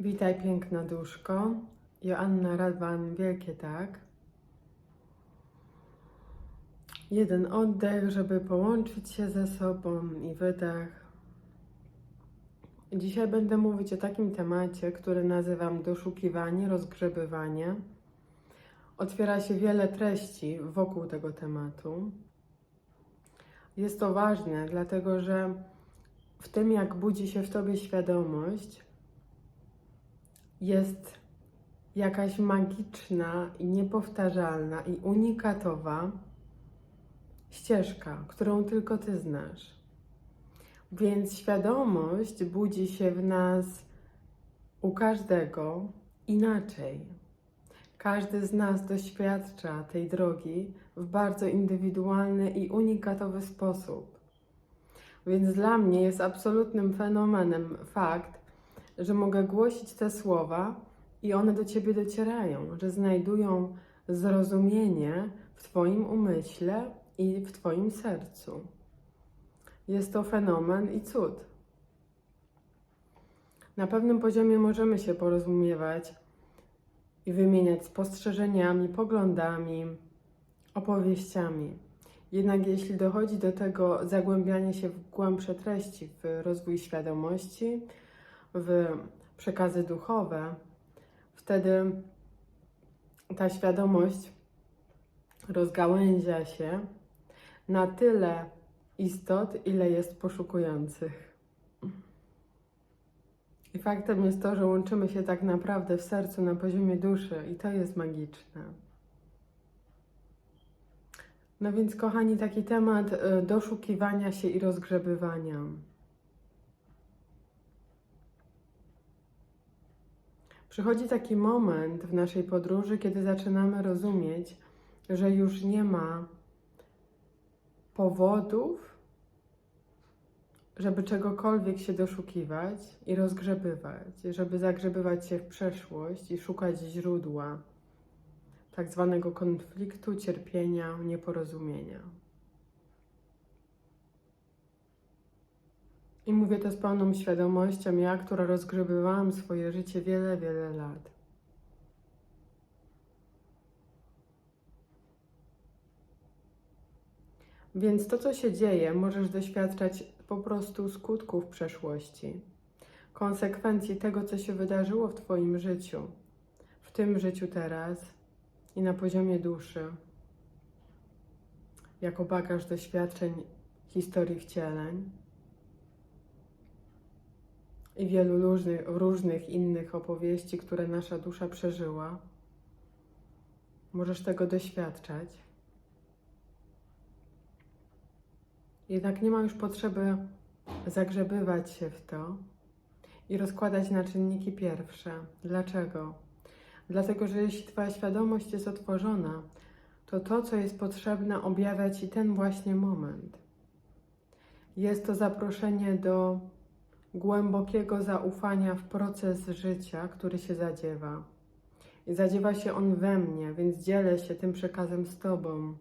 Witaj piękna duszko. Joanna Radwan, wielkie tak. Jeden oddech, żeby połączyć się ze sobą i wydech. Dzisiaj będę mówić o takim temacie, który nazywam doszukiwanie, rozgrzebywanie. Otwiera się wiele treści wokół tego tematu. Jest to ważne, dlatego że w tym, jak budzi się w tobie świadomość, jest jakaś magiczna i niepowtarzalna i unikatowa ścieżka, którą tylko ty znasz. Więc świadomość budzi się w nas u każdego inaczej. Każdy z nas doświadcza tej drogi w bardzo indywidualny i unikatowy sposób. Więc dla mnie jest absolutnym fenomenem fakt, że mogę głosić te słowa i one do ciebie docierają, że znajdują zrozumienie w Twoim umyśle i w Twoim sercu. Jest to fenomen i cud. Na pewnym poziomie możemy się porozumiewać i wymieniać spostrzeżeniami, poglądami, opowieściami. Jednak jeśli dochodzi do tego zagłębiania się w głębsze treści, w rozwój świadomości, w przekazy duchowe, wtedy ta świadomość rozgałęzia się na tyle istot, ile jest poszukujących. I faktem jest to, że łączymy się tak naprawdę w sercu na poziomie duszy, i to jest magiczne. No więc, kochani, taki temat y, doszukiwania się i rozgrzebywania. Przychodzi taki moment w naszej podróży, kiedy zaczynamy rozumieć, że już nie ma powodów, żeby czegokolwiek się doszukiwać i rozgrzebywać, żeby zagrzebywać się w przeszłość i szukać źródła tak zwanego konfliktu, cierpienia, nieporozumienia. I mówię to z pełną świadomością, ja, która rozgrzebywałam swoje życie wiele, wiele lat. Więc to, co się dzieje, możesz doświadczać po prostu skutków przeszłości, konsekwencji tego, co się wydarzyło w Twoim życiu, w tym życiu teraz i na poziomie duszy, jako bagaż doświadczeń, historii wcieleń i wielu różnych, różnych innych opowieści, które nasza dusza przeżyła. Możesz tego doświadczać. Jednak nie ma już potrzeby zagrzebywać się w to i rozkładać na czynniki pierwsze. Dlaczego? Dlatego, że jeśli Twoja świadomość jest otworzona, to to, co jest potrzebne, objawia Ci ten właśnie moment. Jest to zaproszenie do głębokiego zaufania w proces życia, który się zadziewa. I zadziewa się on we mnie, więc dzielę się tym przekazem z Tobą.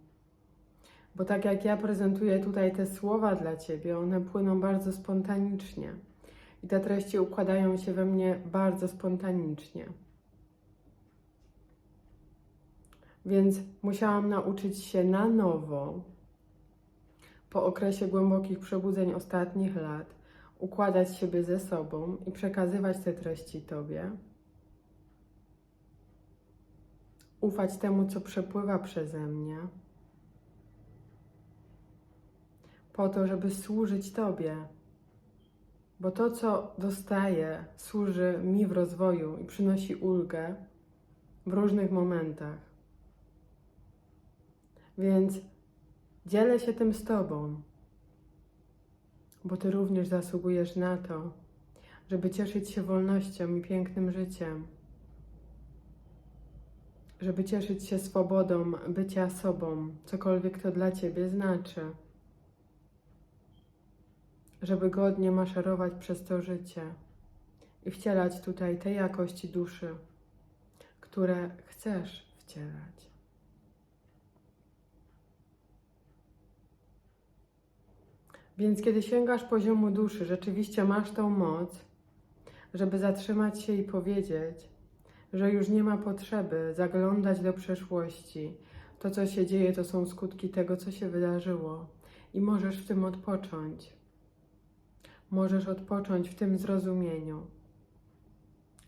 Bo tak jak ja prezentuję tutaj te słowa dla Ciebie, one płyną bardzo spontanicznie. I te treści układają się we mnie bardzo spontanicznie. Więc musiałam nauczyć się na nowo, po okresie głębokich przebudzeń ostatnich lat, układać siebie ze sobą i przekazywać te treści Tobie. Ufać temu, co przepływa przeze mnie, po to, żeby służyć Tobie. Bo to, co dostaję, służy mi w rozwoju i przynosi ulgę w różnych momentach. Więc dzielę się tym z Tobą bo Ty również zasługujesz na to, żeby cieszyć się wolnością i pięknym życiem, żeby cieszyć się swobodą bycia sobą, cokolwiek to dla Ciebie znaczy, żeby godnie maszerować przez to życie i wcielać tutaj te jakości duszy, które chcesz wcielać. Więc kiedy sięgasz poziomu duszy, rzeczywiście masz tą moc, żeby zatrzymać się i powiedzieć, że już nie ma potrzeby zaglądać do przeszłości. To, co się dzieje, to są skutki tego, co się wydarzyło, i możesz w tym odpocząć. Możesz odpocząć w tym zrozumieniu,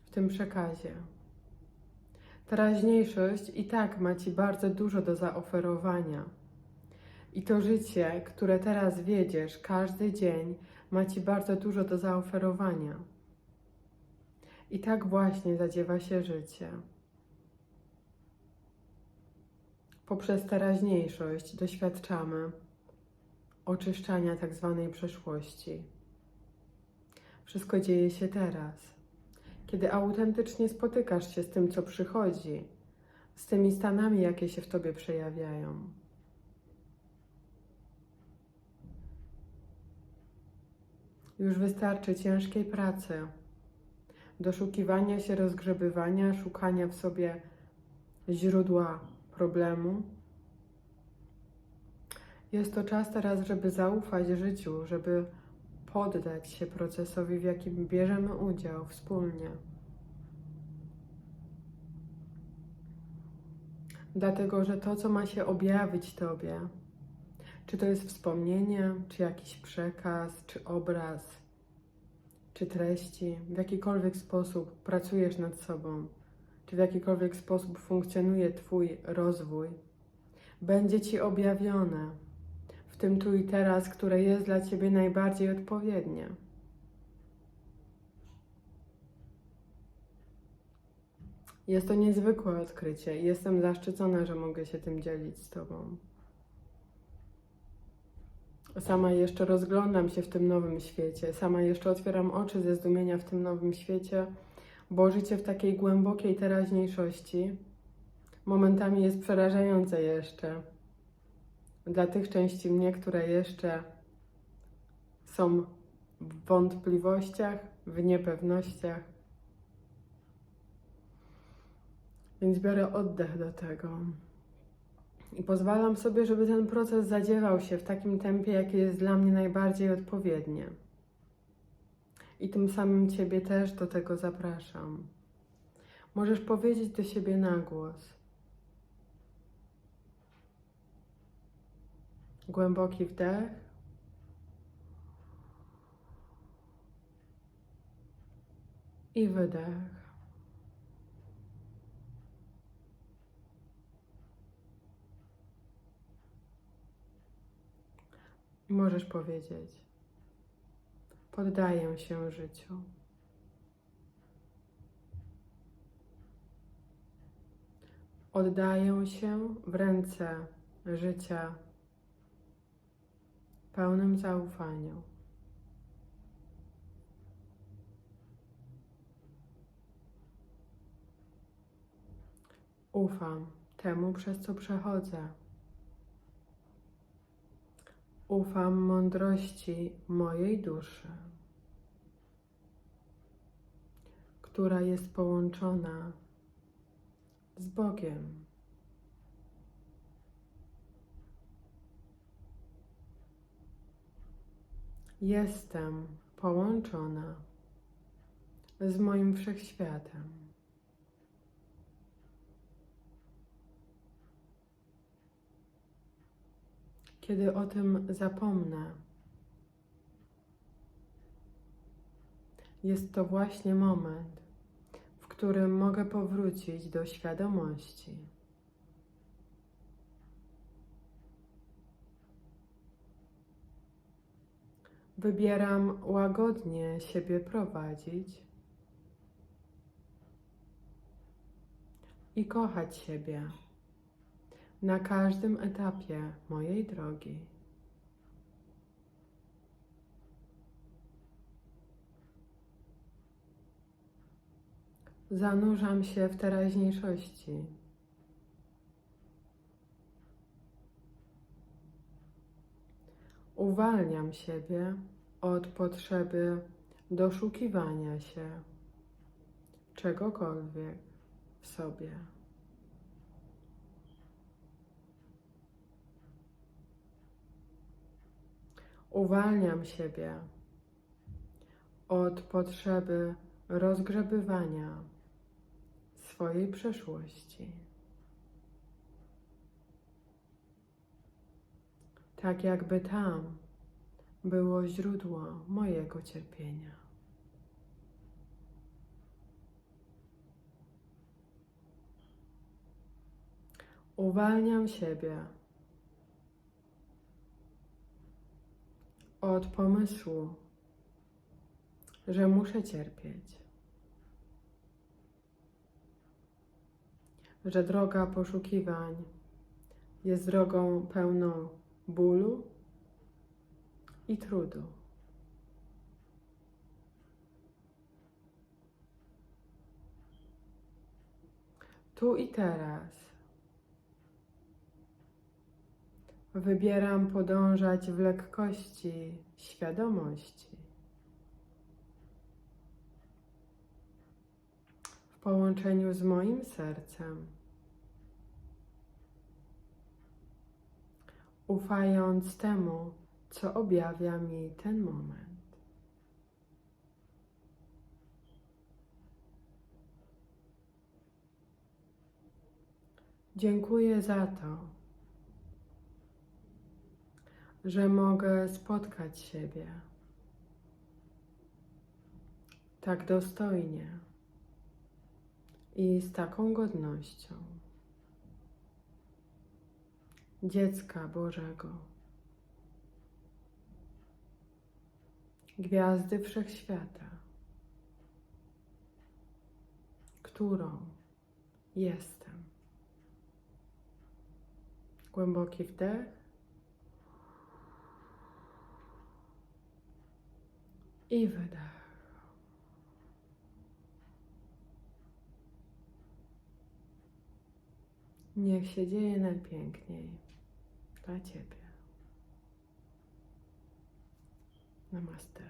w tym przekazie. Teraźniejszość i tak ma Ci bardzo dużo do zaoferowania. I to życie, które teraz wiedziesz, każdy dzień, ma Ci bardzo dużo do zaoferowania. I tak właśnie zadziewa się życie. Poprzez teraźniejszość doświadczamy oczyszczania tak zwanej przeszłości. Wszystko dzieje się teraz. Kiedy autentycznie spotykasz się z tym, co przychodzi, z tymi stanami, jakie się w tobie przejawiają. Już wystarczy ciężkiej pracy, doszukiwania się, rozgrzebywania, szukania w sobie źródła problemu. Jest to czas teraz, żeby zaufać życiu, żeby poddać się procesowi, w jakim bierzemy udział wspólnie. Dlatego, że to, co ma się objawić Tobie, czy to jest wspomnienie, czy jakiś przekaz, czy obraz, czy treści, w jakikolwiek sposób pracujesz nad sobą, czy w jakikolwiek sposób funkcjonuje Twój rozwój, będzie Ci objawione w tym tu i teraz, które jest dla Ciebie najbardziej odpowiednie. Jest to niezwykłe odkrycie i jestem zaszczycona, że mogę się tym dzielić z Tobą. Sama jeszcze rozglądam się w tym nowym świecie, sama jeszcze otwieram oczy ze zdumienia w tym nowym świecie, bo życie w takiej głębokiej teraźniejszości momentami jest przerażające jeszcze. Dla tych części mnie, które jeszcze są w wątpliwościach, w niepewnościach. Więc biorę oddech do tego i pozwalam sobie, żeby ten proces zadziewał się w takim tempie, jakie jest dla mnie najbardziej odpowiednie. I tym samym Ciebie też do tego zapraszam. Możesz powiedzieć do siebie na głos. Głęboki wdech. I wydech. Możesz powiedzieć: Poddaję się życiu. Oddaję się w ręce życia pełnym zaufaniu. Ufam temu, przez co przechodzę. Ufam mądrości mojej duszy, która jest połączona z Bogiem. Jestem połączona z moim wszechświatem. Kiedy o tym zapomnę, jest to właśnie moment, w którym mogę powrócić do świadomości. Wybieram łagodnie siebie prowadzić i kochać siebie na każdym etapie mojej drogi. Zanurzam się w teraźniejszości. Uwalniam siebie od potrzeby doszukiwania się czegokolwiek w sobie. Uwalniam siebie od potrzeby rozgrzebywania swojej przeszłości. Tak jakby tam było źródło mojego cierpienia. Uwalniam siebie od pomysłu, że muszę cierpieć, że droga poszukiwań jest drogą pełną bólu i trudu. Tu i teraz wybieram podążać w lekkości świadomości, w połączeniu z moim sercem, ufając temu, co objawia mi ten moment. Dziękuję za to, że mogę spotkać siebie tak dostojnie i z taką godnością dziecka Bożego, gwiazdy wszechświata, którą jestem. Głęboki wdech. I wydech. Niech się dzieje najpiękniej dla Ciebie. Namaste.